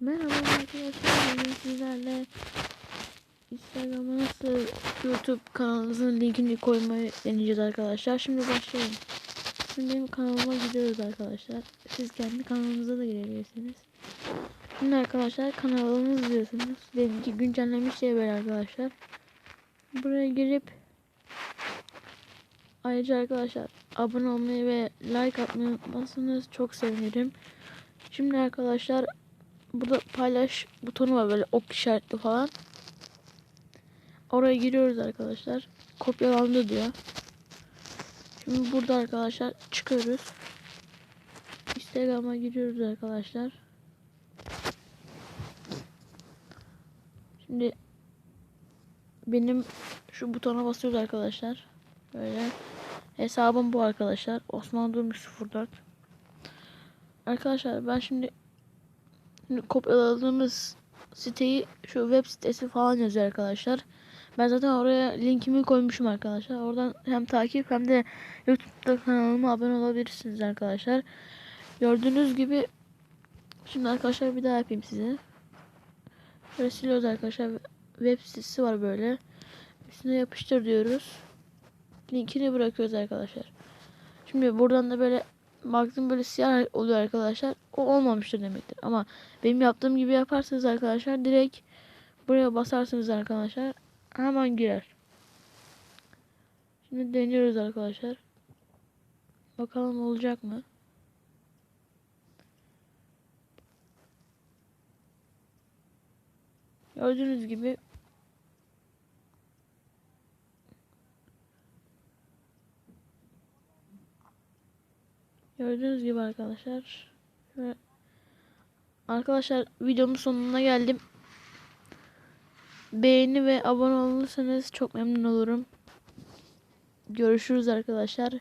Merhaba arkadaşlar. Bugün sizlerle Instagram'a nasıl YouTube kanalınızın linkini koymayı deneyeceğiz arkadaşlar. Şimdi başlayalım. Şimdi benim kanalıma gidiyoruz arkadaşlar. Siz kendi kanalınıza da girebilirsiniz. Şimdi arkadaşlar kanalımız diyorsunuz. Benimki güncellemiş şey böyle arkadaşlar. Buraya girip ayrıca arkadaşlar abone olmayı ve like atmayı unutmazsanız çok sevinirim. Şimdi arkadaşlar burada paylaş butonu var böyle ok işaretli falan. Oraya giriyoruz arkadaşlar. Kopyalandı diyor. Şimdi burada arkadaşlar çıkıyoruz. Instagram'a giriyoruz arkadaşlar. Şimdi benim şu butona basıyoruz arkadaşlar. Böyle hesabım bu arkadaşlar. Osman Durmuş 04. Arkadaşlar ben şimdi kopyaladığımız siteyi şu web sitesi falan yazıyor arkadaşlar. Ben zaten oraya linkimi koymuşum arkadaşlar. Oradan hem takip hem de YouTube'da kanalıma abone olabilirsiniz arkadaşlar. Gördüğünüz gibi şimdi arkadaşlar bir daha yapayım size. Şöyle arkadaşlar. Web sitesi var böyle. Üstüne yapıştır diyoruz. Linkini bırakıyoruz arkadaşlar. Şimdi buradan da böyle baktım böyle siyah oluyor arkadaşlar. O olmamıştır demektir. Ama benim yaptığım gibi yaparsanız arkadaşlar direkt buraya basarsınız arkadaşlar. Hemen girer. Şimdi deniyoruz arkadaşlar. Bakalım olacak mı? Gördüğünüz gibi Gördüğünüz gibi arkadaşlar. Arkadaşlar videomun sonuna geldim. Beğeni ve abone olursanız çok memnun olurum. Görüşürüz arkadaşlar.